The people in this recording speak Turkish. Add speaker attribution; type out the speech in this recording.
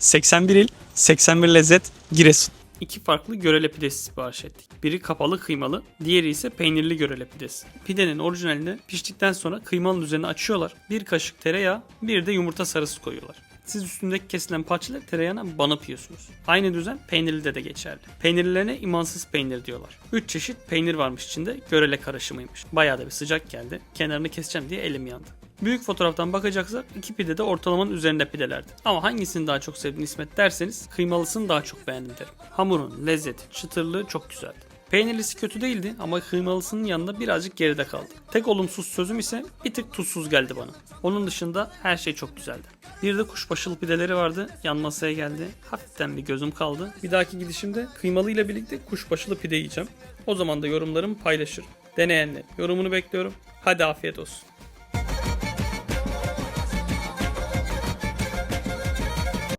Speaker 1: 81 il, 81 lezzet, Giresun. İki farklı görele pidesi sipariş ettik. Biri kapalı kıymalı, diğeri ise peynirli görele pidesi. Pidenin orijinalini piştikten sonra kıymanın üzerine açıyorlar. Bir kaşık tereyağı, bir de yumurta sarısı koyuyorlar. Siz üstündeki kesilen parçaları tereyağına banıp yiyorsunuz. Aynı düzen peynirli de geçerli. Peynirlilerine imansız peynir diyorlar. 3 çeşit peynir varmış içinde, görele karışımıymış. Bayağı da bir sıcak geldi. Kenarını keseceğim diye elim yandı. Büyük fotoğraftan bakacaksak iki pide de ortalamanın üzerinde pidelerdi. Ama hangisini daha çok sevdin İsmet derseniz kıymalısını daha çok beğendim derim. Hamurun lezzeti, çıtırlığı çok güzeldi. Peynirlisi kötü değildi ama kıymalısının yanında birazcık geride kaldı. Tek olumsuz sözüm ise bir tık tuzsuz geldi bana. Onun dışında her şey çok güzeldi. Bir de kuşbaşılı pideleri vardı. Yan masaya geldi. Hafiften bir gözüm kaldı. Bir dahaki gidişimde kıymalı ile birlikte kuşbaşılı pide yiyeceğim. O zaman da yorumlarımı paylaşırım. Deneyenler yorumunu bekliyorum. Hadi afiyet olsun.